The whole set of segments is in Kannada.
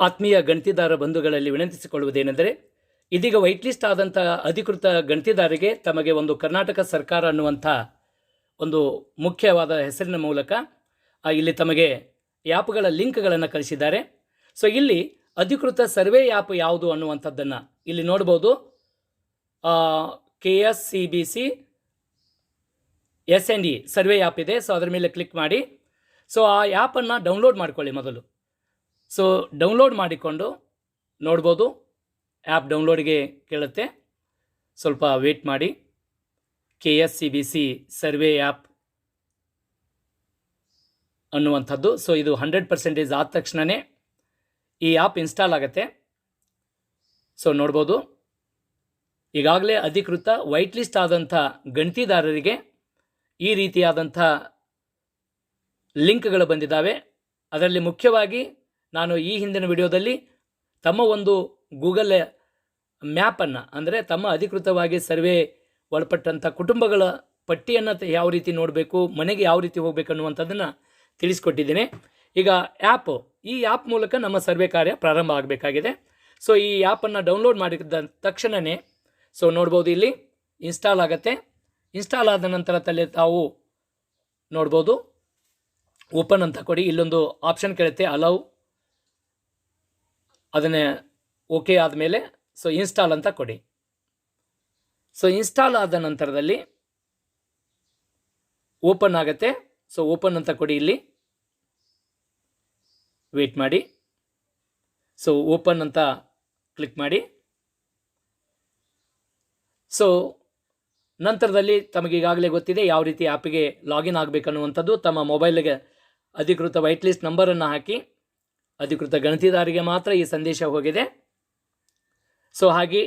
ಆತ್ಮೀಯ ಗಣತಿದಾರ ಬಂಧುಗಳಲ್ಲಿ ವಿನಂತಿಸಿಕೊಳ್ಳುವುದೇನೆಂದರೆ, ಇದೀಗ ವೈಟ್ ಲಿಸ್ಟ್ ಆದಂಥ ಅಧಿಕೃತ ಗಣತಿದಾರಿಗೆ ತಮಗೆ ಒಂದು ಕರ್ನಾಟಕ ಸರ್ಕಾರ ಅನ್ನುವಂಥ ಒಂದು ಮುಖ್ಯವಾದ ಹೆಸರಿನ ಮೂಲಕ ಇಲ್ಲಿ ತಮಗೆ ಆ್ಯಪ್ಗಳ ಲಿಂಕ್ಗಳನ್ನು ಕಳಿಸಿದ್ದಾರೆ. ಸೊ, ಇಲ್ಲಿ ಅಧಿಕೃತ ಸರ್ವೆ ಆ್ಯಪ್ ಯಾವುದು ಅನ್ನುವಂಥದ್ದನ್ನು ಇಲ್ಲಿ ನೋಡ್ಬೋದು. K S C B C, S N D survey app ಇದೆ. ಸೊ, ಅದರ ಮೇಲೆ ಕ್ಲಿಕ್ ಮಾಡಿ. ಸೊ, ಆ ಆ್ಯಪನ್ನು ಡೌನ್ಲೋಡ್ ಮಾಡ್ಕೊಳ್ಳಿ ಮೊದಲು. ಸೊ ಡೌನ್ಲೋಡ್ ಮಾಡಿಕೊಂಡು ನೋಡ್ಬೋದು. ಆ್ಯಪ್ ಡೌನ್ಲೋಡ್ಗೆ ಕೇಳುತ್ತೆ. ಸ್ವಲ್ಪ ವೇಟ್ ಮಾಡಿ. K S C B C survey app ಅನ್ನುವಂಥದ್ದು. ಸೊ ಇದು ಹಂಡ್ರೆಡ್ ಪರ್ಸೆಂಟೇಜ್ ಆದ ತಕ್ಷಣವೇ ಈ ಆ್ಯಪ್ ಇನ್ಸ್ಟಾಲ್ ಆಗುತ್ತೆ. ಸೊ ನೋಡ್ಬೋದು. ಈಗಾಗಲೇ ಅಧಿಕೃತ ವೈಟ್ ಲಿಸ್ಟ್ ಆದಂಥ ಗಣತಿದಾರರಿಗೆ ಈ ರೀತಿಯಾದಂಥ ಲಿಂಕ್ಗಳು ಬಂದಿದ್ದಾವೆ. ಅದರಲ್ಲಿ ಮುಖ್ಯವಾಗಿ ನಾನು ಈ ಹಿಂದಿನ ವಿಡಿಯೋದಲ್ಲಿ ತಮ್ಮ ಒಂದು ಗೂಗಲ್ ಮ್ಯಾಪನ್ನು, ಅಂದರೆ ತಮ್ಮ ಅಧಿಕೃತವಾಗಿ ಸರ್ವೆ ಒಳಪಟ್ಟಂಥ ಕುಟುಂಬಗಳ ಪಟ್ಟಿಯನ್ನು ಯಾವ ರೀತಿ ನೋಡಬೇಕು, ಮನೆಗೆ ಯಾವ ರೀತಿ ಹೋಗಬೇಕು ಅನ್ನುವಂಥದ್ದನ್ನು ತಿಳಿಸ್ಕೊಟ್ಟಿದ್ದೀನಿ. ಈಗ ಆ್ಯಪ್ ಈ ಆ್ಯಪ್ ಮೂಲಕ ನಮ್ಮ ಸರ್ವೆ ಕಾರ್ಯ ಪ್ರಾರಂಭ ಆಗಬೇಕಾಗಿದೆ. ಸೊ ಈ ಆ್ಯಪನ್ನು ಡೌನ್ಲೋಡ್ ಮಾಡಿದ ತಕ್ಷಣವೇ ಸೊ ನೋಡ್ಬೋದು ಇಲ್ಲಿ ಇನ್ಸ್ಟಾಲ್ ಆಗುತ್ತೆ. ಇನ್ಸ್ಟಾಲ್ ಆದ ನಂತರ ತಲೆ ತಾವು ನೋಡ್ಬೋದು. ಓಪನ್ ಅಂತ ಕೊಡಿ, ಇಲ್ಲೊಂದು ಆಪ್ಷನ್ ಕೇಳುತ್ತೆ ಅಲೌ ಅದನ್ನೇ ಓಕೆ ಆದಮೇಲೆ ಸೊ ಇನ್ಸ್ಟಾಲ್ ಅಂತ ಕೊಡಿ. ಸೊ ಇನ್ಸ್ಟಾಲ್ ಆದ ನಂತರದಲ್ಲಿ ಓಪನ್ ಆಗುತ್ತೆ. ಸೊ ಓಪನ್ ಅಂತ ಕೊಡಿ ಇಲ್ಲಿ. ವೇಟ್ ಮಾಡಿ. ಸೊ ಓಪನ್ ಅಂತ ಕ್ಲಿಕ್ ಮಾಡಿ. ಸೊ ನಂತರದಲ್ಲಿ ತಮಗೆ ಈಗಾಗಲೇ ಗೊತ್ತಿದೆ ಯಾವ ರೀತಿ ಆ್ಯಪಿಗೆ ಲಾಗಿನ್ ಆಗಬೇಕನ್ನುವಂಥದ್ದು. ತಮ್ಮ ಮೊಬೈಲ್ಗೆ ಅಧಿಕೃತ ವೈಟ್ ಲಿಸ್ಟ್ ನಂಬರನ್ನು ಹಾಕಿ. ಅಧಿಕೃತ ಗಣತಿದಾರಿಗೆ ಮಾತ್ರ ಈ ಸಂದೇಶ ಹೋಗಿದೆ. ಸೊ ಹಾಗೆ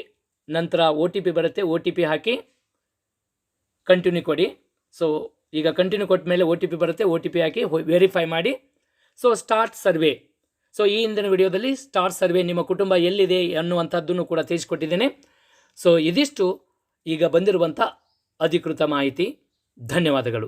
ನಂತರ ಒ ಟಿ ಪಿ ಬರುತ್ತೆ. ಒ ಟಿ ಪಿ ಹಾಕಿ ಕಂಟಿನ್ಯೂ ಕೊಡಿ. ಸೊ ಈಗ ಕಂಟಿನ್ಯೂ ಕೊಟ್ಟ ಮೇಲೆ ಒ ಟಿ ಪಿ ಬರುತ್ತೆ. ಒ ಟಿ ಪಿ ಹಾಕಿ ವೆರಿಫೈ ಮಾಡಿ. ಸೊ ಸ್ಟಾರ್ಟ್ ಸರ್ವೆ ಸೊ ಈ ಹಿಂದಿನ ವಿಡಿಯೋದಲ್ಲಿ ಸ್ಟಾರ್ಟ್ ಸರ್ವೆ ನಿಮ್ಮ ಕುಟುಂಬ ಎಲ್ಲಿದೆ ಅನ್ನುವಂಥದ್ದನ್ನು ಕೂಡ ತಿಳಿಸ್ಕೊಟ್ಟಿದ್ದೇನೆ. ಸೊ ಇದಿಷ್ಟು ಈಗ ಬಂದಿರುವಂಥ ಅಧಿಕೃತ ಮಾಹಿತಿ. ಧನ್ಯವಾದಗಳು.